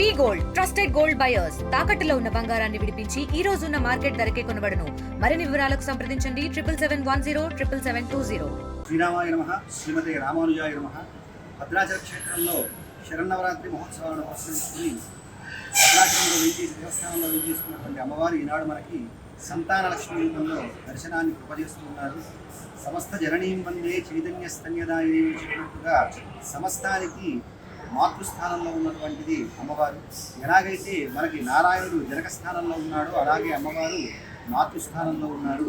V gold trusted gold buyers. తాకట్టులో ఉన్న బంగారాన్ని విడిపించి ఈ రోజు ఉన్న మార్కెట్ ధరకే కొనబడను. మరిన్ని వివరాలకు సంప్రదించండి. Triple seven one zero triple seven two zero. శ్రీరామాయ నమ. శ్రీమతి రామానుజాయ నమ. భద్రాచల క్షేత్రంలో శరన్నవరాత్రి మహోత్సవాలను పురస్కరించుకుని భద్రాచలంలో వేయించేసి దేవస్థానంలో వేయించేసుకున్నటువంటి అమ్మవారు ఈనాడు మనకి సంతాన లక్ష్మీ రూపంలో దర్శనాన్ని కృపజేస్తున్నారు సమస్త జననీయం వందే చైతన్య స్తన్యదాయని చెప్పినట్టుగా సమస్తానికి మాతృస్థానంలో ఉన్నటువంటిది అమ్మవారు. ఎలాగైతే మనకి నారాయణుడు జనక స్థానంలో ఉన్నాడో అలాగే అమ్మవారు మాతృస్థానంలో ఉన్నాడు.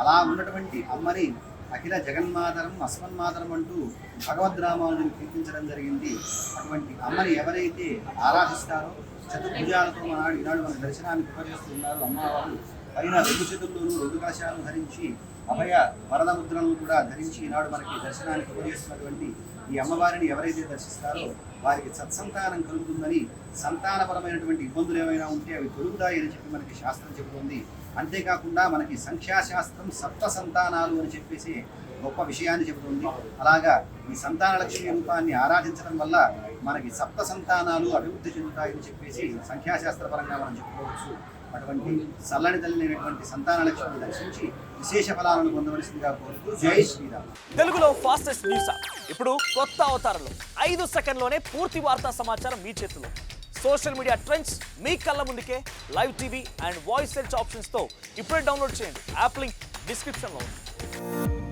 అలా ఉన్నటువంటి అమ్మని అఖిల జగన్మాతరం అస్మన్మాతరం అంటూ భగవద్రామానుజుని కీర్తించడం జరిగింది. అటువంటి అమ్మని ఎవరైతే ఆరాధిస్తారో చతుర్భుజాలతో మనాడు ఈనాడు మన దర్శనాన్ని కృపజేస్తున్నారు అమ్మవారు. పైన రెండు చేతుల్లోనూ రెండు కలశాలను ధరించి అభయ వరద ముద్రను కూడా ధరించి ఈనాడు మనకి దర్శనానికి కృపజేస్తున్నటువంటి ఈ అమ్మవారిని ఎవరైతే దర్శిస్తారో వారికి సత్సంతానం కలుగుతుందని సంతానపరమైనటువంటి ఇబ్బందులు ఏమైనా ఉంటే అవి తొలుగుతాయని చెప్పి మనకి శాస్త్రం చెబుతుంది. అంతేకాకుండా మనకి సంఖ్యాశాస్త్రం సప్త సంతానాలు అని చెప్పేసి గొప్ప విషయాన్ని చెబుతుంది. అలాగా ఈ సంతాన లక్ష్మి రూపాన్ని ఆరాధించడం వల్ల మనకి సప్త సంతానాలు అభివృద్ధి చెందుతాయని చెప్పేసి సంఖ్యాశాస్త్రపరంగా మనం చెప్పుకోవచ్చు. అటువంటి చల్లని తల్లినటువంటి సంతాన లక్ష్మిని దర్శించి విశేష ఫలాలను పొందవలసిందిగా కోరుతూ జై శ్రీరామ్. తెలుగులో ఫాస్టెస్ట్ న్యూస్. ఇప్పుడు కొత్త అవతారంలో ఐదు సెకండ్లోనే పూర్తి వార్తా సమాచారం మీ చేతిలో. సోషల్ మీడియా ట్రెండ్స్ మీ కళ్ళ ముందుకే live TV and voice search ఆప్షన్స్తో ఇప్పుడే డౌన్లోడ్ చేయండి. యాప్ లింక్ డిస్క్రిప్షన్లో ఉంది.